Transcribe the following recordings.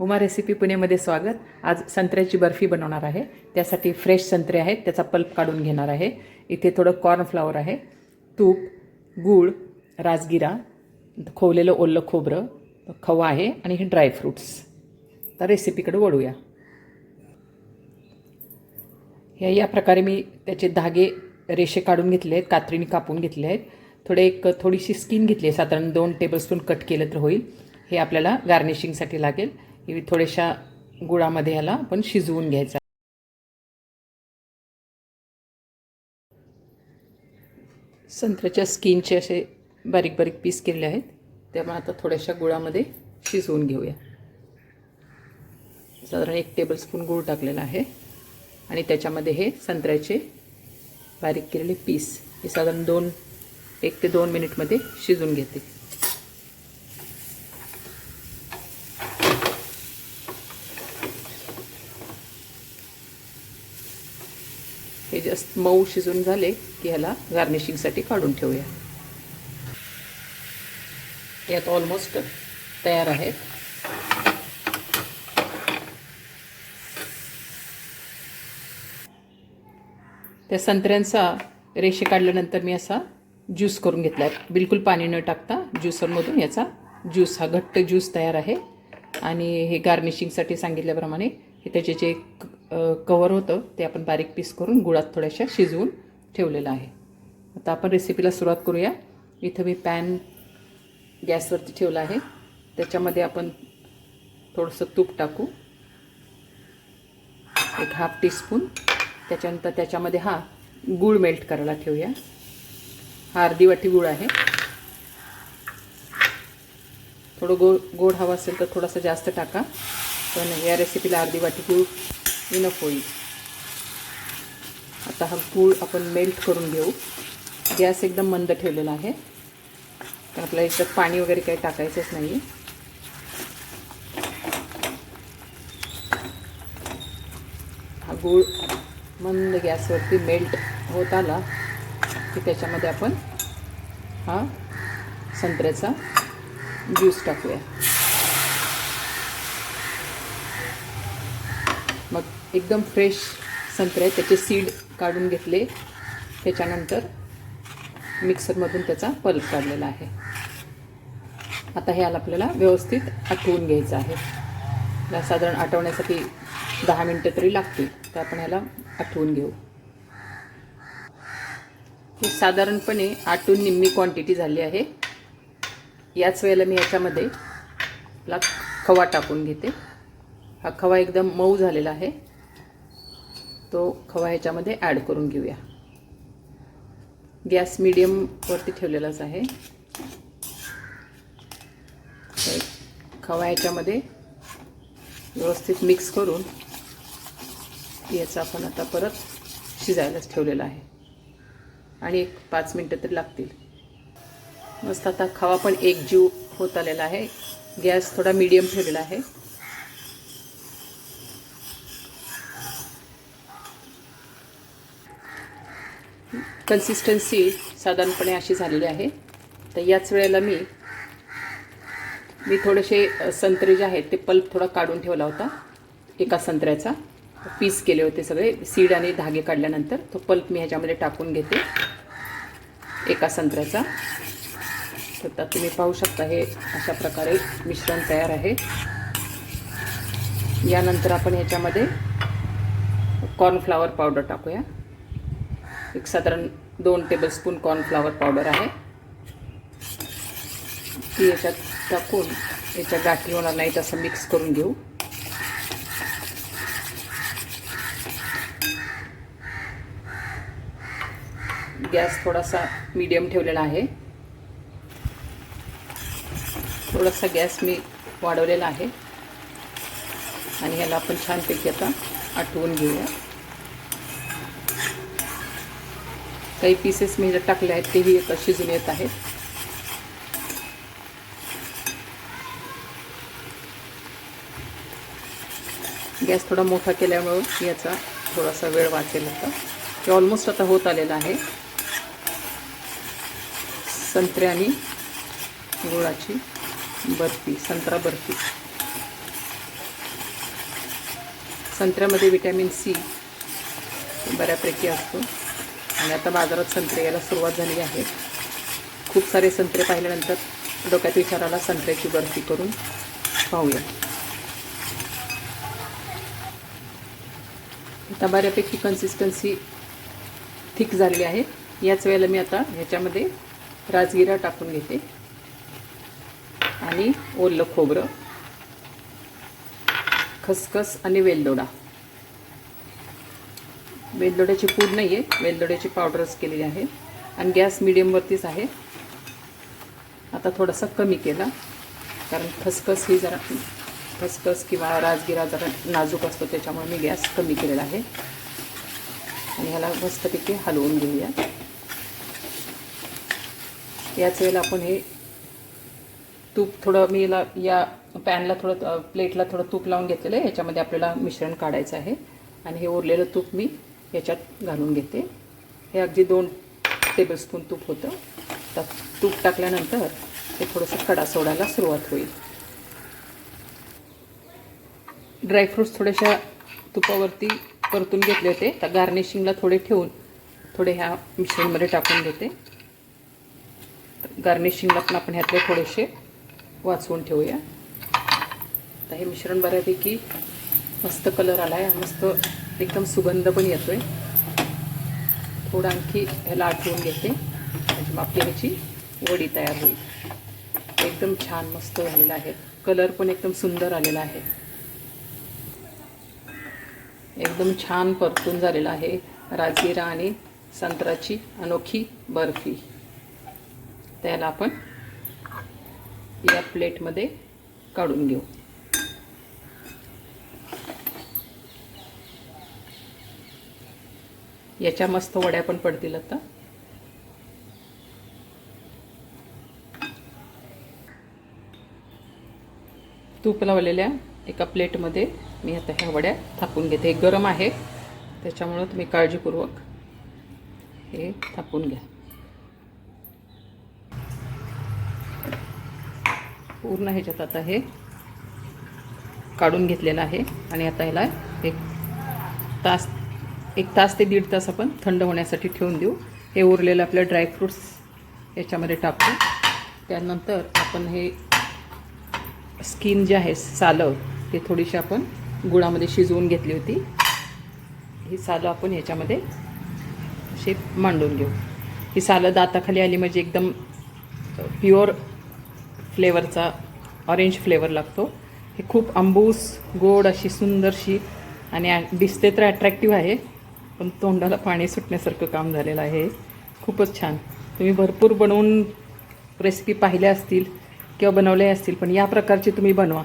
Uma recipe पुणेमध्ये स्वागत. आज संत्र्याची बर्फी बनवणार आहे. त्यासाठी फ्रेश संत्रे आहेत. त्याचा पल्प काढून घेणार आहे. इथे थोडं कॉर्नफ्लॉवर आहे. तूप गूळ राजगिरा खोवलेलं ओलं खोबरं खवा आहे आणि हे ड्रायफ्रूट्स तर रेसिपीकडे वळूया. हे या प्रकारे मी त्याचे धागे रेषे काढून घेतले आहेत. कात्रीने कापून घेतले आहेत. थोडे एक थोडीशी स्किन घेतली आहे. साधारण दोन टेबलस्पून कट केलं तर होईल. हे आपल्याला गार्निशिंगसाठी लागेल. हे थोड्याशा गुळामध्ये ह्याला आपण शिजवून घ्यायचं संत्र्याच्या स्किनचे असे बारीक बारीक पीस केले आहेत. त्यामुळे आता थोड्याशा गुळामध्ये शिजवून घेऊया. साधारण एक टेबलस्पून गूळ टाकलेला आहे. आणि त्याच्यामध्ये हे संत्र्याचे बारीक केलेले पीस हे साधारण दोन एक ते दोन मिनिटमध्ये शिजून घेते हे जास्त मऊ शिजून झाले की ह्याला गार्निशिंगसाठी काढून ठेवूया. यात ऑलमोस्ट तयार आहेत. त्या संत्र्यांचा रेषे काढल्यानंतर मी असा ज्यूस करून घेतला आहे बिलकुल पाणी न टाकता ज्यूसरमधून याचा ज्यूस हा घट्ट ज्यूस तयार आहे. आणि हे गार्निशिंगसाठी सांगितल्याप्रमाणे हे त्याचे जे कवर होतं. ते आपण बारीक पीस करून गुळात थोड्याशा शिजवून ठेवलेलं आहे. आता आपण रेसिपीला सुरुवात करूया. इथं मी पॅन गॅसवरती ठेवला आहे. त्याच्यामध्ये आपण थोडंसं तूप टाकू. एक हाफ टीस्पून त्याच्यानंतर त्याच्यामध्ये हा गूळ मेल्ट करायला ठेवूया. हा अर्धी वाटी गूळ आहे. थोडं गो गोड हवा असेल तर थोडासा जास्त टाका. पण या रेसिपीला अर्धी वाटी गूळ इनफ होईल आता हा गूळ आपण मेल्ट करून घेऊ. गॅस एकदम मंद ठेवलेला आहे. तर आपल्याला याच्यात पाणी वगैरे काही टाकायचंच नाही हा गूळ मंद गॅसवरती मेल्ट होत आला की त्याच्यामध्ये आपण हा संत्र्याचा ज्यूस टाकूया. मग एकदम फ्रेश संत्रे त्याचे सीड काढून घेतले. त्याच्यानंतर मिक्सरमधून त्याचा पल्प काढलेला आहे. आता हे आपल्याला व्यवस्थित आठवून घ्यायचं आहे. याला साधारण आठवण्यासाठी दहा मिनटं तरी लागतील तर आपण ह्याला आठवून घेऊ. हे साधारणपणे आटून निम्मी क्वांटिटी झाली आहे. याच वेळेला मी याच्यामध्ये आपला खवा टाकून घेते. हा खवा एकदम मऊ झालेला आहे. तो खवा ह्याच्यामध्ये ॲड करून घेऊया. गॅस मिडियमवरती ठेवलेलाच आहे. खवा ह्याच्यामध्ये व्यवस्थित मिक्स करून याचं आपण आता परत शिजायलाच ठेवलेलं आहे. आणि एक पाच मिनटं तरी लागतील. मस्त आता खवा पण एक जीव होत आलेला आहे. गॅस थोडा मीडियम ठेवलेला आहे. कन्सिस्टन्सी साधारणपणे अशी झालेली आहे. तर याच वेळेला मी मी थोडेसे संत्रे जे आहेत ते पल्प थोडा काढून ठेवला होता एका संत्र्याचा. पीस केले होते सगळे सीड आणि धागे काढल्यानंतर तो पल्प मी ह्याच्यामध्ये टाकून घेते एका संत्र्याचा. तर आता तुम्ही पाहू शकता हे अशा प्रकारे मिश्रण तयार आहे. यानंतर आपण ह्याच्यामध्ये कॉर्नफ्लावर पावडर टाकूया. एक साधारण दोन टेबलस्पून कॉर्नफ्लावर पावडर आहे. ती याच्यात टाकून याच्या गाठी होणार नाही तसं मिक्स करून घेऊ. गॅस थोडासा मीडियम ठेवलेला आहे. थोडासा गॅस मी वाढवलेला आहे. आणि ह्याला आपण छानपैकी आता आठवून घेऊया. काही पीसेस मी जे टाकले आहेत तेही आता शिजून येत आहेत. गॅस थोडा मोठा केल्यामुळं याचा थोडासा वेळ वाचेल होता ते ऑलमोस्ट आता होत आलेलं आहे. संत्रे आणि गुळाची बर्फी संत्रा बर्फी. संत्र्यामध्ये विटॅमिन सी बऱ्यापैकी असतो. आणि आता बाजारात संत्रे यायला सुरुवात झाली आहे. खूप सारे संत्रे पाहिल्यानंतर डोक्यात विचाराला संत्र्याची बर्फी करून पाहूया. आता बऱ्यापैकी कन्सिस्टन्सी थिक झालेली आहे. याच वेळेला मी आता ह्याच्यामध्ये राजगिरा टाकून घेते. आणि ओलं खोबरं खसखस आणि वेलदोडा. वेलदोड्याची पूड नाही आहे वेलदोड्याची पावडरच केलेली आहे. आणि गॅस मिडियमवरतीच आहे. आता थोडासा कमी केला. कारण खसखस ही जरा खसखस किंवा राजगिरा जरा नाजूक असतो त्याच्यामुळे मी गॅस कमी केलेला आहे. आणि ह्याला मस्तपैकी हलवून घेऊया. याच वेळेला आपण हे तूप थोडं मी याला या पॅनला थोडं प्लेटला थोडं तूप लावून घेतलेलं आहे. याच्यामध्ये आपल्याला मिश्रण काढायचं आहे. आणि हे उरलेलं तूप मी याच्यात घालून घेते. हे अगदी दोन टेबलस्पून तूप होतं. त्यात तूप टाकल्यानंतर ते थोडंसं कडा सोडायला सुरुवात होईल. ड्रायफ्रूट्स थोड्याशा तुपावरती परतून घेतले होते. तर गार्निशिंगला थोडे ठेवून थोडे ह्या मिश्रणमध्ये टाकून घेते गार्निशिंगला पण आपण ह्यातले थोडेसे वाचवून ठेवूया. आता हे मिश्रण बऱ्यापैकी मस्त कलर आला आहे मस्त एकदम सुगंध पण येतोय. थोडं आणखी ह्याला आठवून घेते. म्हणजे आपली ह्याची वडी तयार होईल. एकदम छान मस्त झालेला आहे. कलर पण एकदम सुंदर आलेला आहे. एकदम छान परतून झालेला आहे राजगिरा आणि संत्राची अनोखी बर्फी. त्याला आपण या प्लेटमध्ये काढून घेऊ. याच्या मस्त वड्या पण पडतील आता. तूप लावलेल्या एका प्लेटमध्ये मी आता ह्या वड्या थापून घेते. हे गरम आहे त्याच्यामुळं तुम्ही काळजीपूर्वक हे थापून घ्या. पूर्ण ह्याच्यात आता हे काढून घेतलेलं आहे आणि आता ह्याला एक तास एक तास ते दीड तास आपण थंड होण्यासाठी ठेवून देऊ. हे उरलेलं आपलं ड्रायफ्रूट्स याच्यामध्ये टाकू. त्यानंतर आपण हे स्किन जे आहे सालं ते थोडीशी आपण गुळामध्ये शिजवून घेतली होती. ही सालं आपण ह्याच्यामध्ये असे मांडून घेऊ. ही सालं दाताखाली आली म्हणजे एकदम प्युअर फ्लेवरचा ऑरेंज फ्लेवर लागतो. हे खूप आंबूस गोड अशी सुंदरशी आणि दिसते तर अट्रॅक्टिव्ह आहे. पण तोंडाला पाणी सुटण्यासारखं काम झालेलं आहे. खूपच छान. तुम्ही भरपूर बनवून रेसिपी पाहिल्या असतील किंवा बनवल्या असतील पण या प्रकारची तुम्ही बनवा.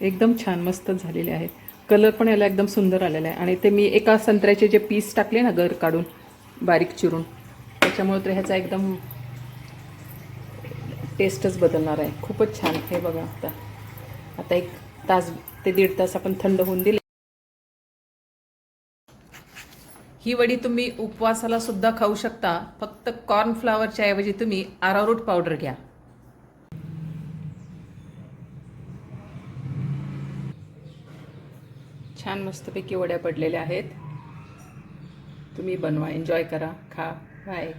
एकदम छान मस्त झालेले आहे. कलर पण याला एकदम सुंदर आलेला आहे. आणि ते मी एका संत्र्याचे जे पीस टाकले ना गर काढून बारीक चिरून त्याच्यामुळे तर ह्याचा एकदम टेस्टच बदलणार आहे. खूपच छान हे बघा आता. आता एक तास ते दीड तास आपण थंड होऊन दिले. ही वडी तुम्ही उपवासाला सुद्धा खाऊ शकता. फक्त कॉर्नफ्लावरच्या ऐवजी तुम्ही आरारूट पावडर घ्या. छान मस्तपैकी वड्या पडलेल्या आहेत. तुम्ही बनवा एन्जॉय करा खा. बाय